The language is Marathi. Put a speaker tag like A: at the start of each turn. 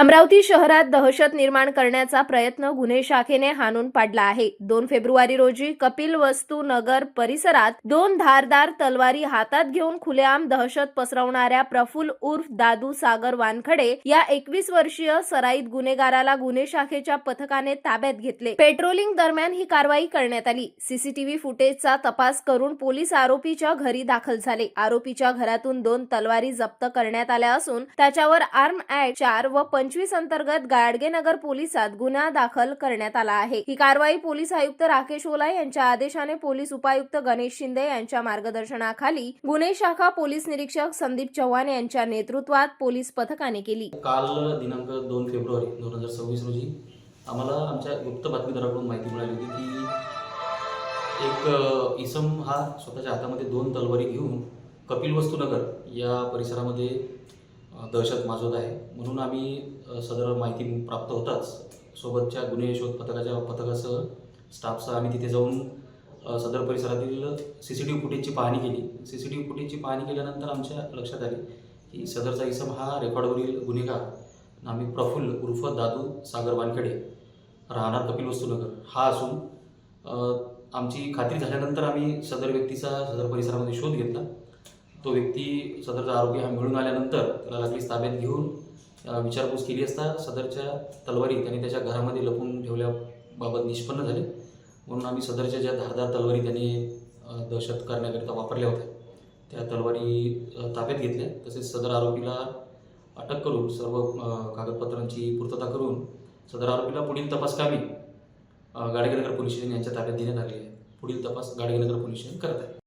A: अमरावती शहरात दहशत निर्माण करण्याचा प्रयत्न गुन्हे शाखेने हाणून पाडला आहे. दोन फेब्रुवारी रोजी कपिल वस्तू नगर परिसरात दोन धारदार तलवारी हातात घेऊन खुलेआम दहशत पसरवणाऱ्या प्रफुल्ल उर्फ दादू सागर वानखडे या एकवीस वर्षीय सराईत गुन्हेगाराला गुन्हे शाखेच्या पथकाने ताब्यात घेतले. पेट्रोलिंग दरम्यान ही कारवाई करण्यात आली. सीसीटीव्ही फुटेजचा तपास करून पोलीस आरोपीच्या घरी दाखल झाले. आरोपीच्या घरातून दोन तलवारी जप्त करण्यात आल्या असून त्याच्यावर आर्म ऍक्ट चार व पंच पंचवीस अंतर्गत गाडगेनगर पोलिसात गुन्हा दाखल करण्यात आला आहे. ही कारवाई पोलीस आयुक्त राकेश ओला यांच्या आदेशाने पोलीस उपायुक्त गणेश शिंदे यांच्या मार्गदर्शनाखाली गुन्हे शाखा पोलीस निरीक्षक संदीप चव्हाण यांच्या नेतृत्वात पोलीस पथकाने केली.
B: काल दिनांक दोन फेब्रुवारी दोन हजार सव्वीस रोजी आम्हाला आमच्या गुप्त बातमीदाराकडून माहिती मिळाली होती की एक इसम हा स्वतःच्या हातामध्ये दोन तलवारी घेऊन कपिल वस्तूनगर या परिसरामध्ये दहशत माजवत आहे. म्हणून आम्ही सदर माहिती प्राप्त होताच. सोबतच्या गुन्हे शोध पथकाच्या पथकासह स्टाफसह आम्ही तिथे जाऊन सदर परिसरातील सी सी टी व्ही फुटेजची पाहणी केली. सी सी टी व्ही फुटेजची पाहणी केल्यानंतर आमच्या लक्षात आले की सदरचा इसम हा रेकॉर्डवरील गुन्हेगार आम्ही प्रफुल्ल उर्फ दादू सागर वानखेडे राहणार कपिल वस्तूनगर. हा असून आमची खात्री झाल्यानंतर आम्ही सदर व्यक्तीचा सदर परिसरामध्ये शोध घेतला. तो व्यक्ती सदरचा आरोग्य हा मिळून आल्यानंतर त्याला लागलीच ताब्यात घेऊन विचारपूस केली असता सदरच्या तलवारी त्याने त्याच्या घरामध्ये लपून ठेवल्याबाबत निष्पन्न झाले. म्हणून आम्ही सदरच्या ज्या धारदार तलवारी त्याने दहशत करण्याकरिता वापरल्या होत्या त्या तलवारी ताब्यात घेतल्या. तसेच सदर आरोपीला अटक करून सर्व कागदपत्रांची पूर्तता करून सदर आरोपीला पुढील तपास कामी गाडगेनगर पोलीस स्टेशन यांच्या ताब्यात देण्यात आले आहे. पुढील तपास गाडगेनगर पोलीस स्टेशन करत आहे.